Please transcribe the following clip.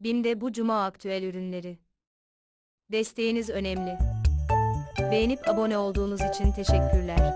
BİM'de bu cuma aktüel ürünleri. Desteğiniz önemli. Beğenip abone olduğunuz için teşekkürler.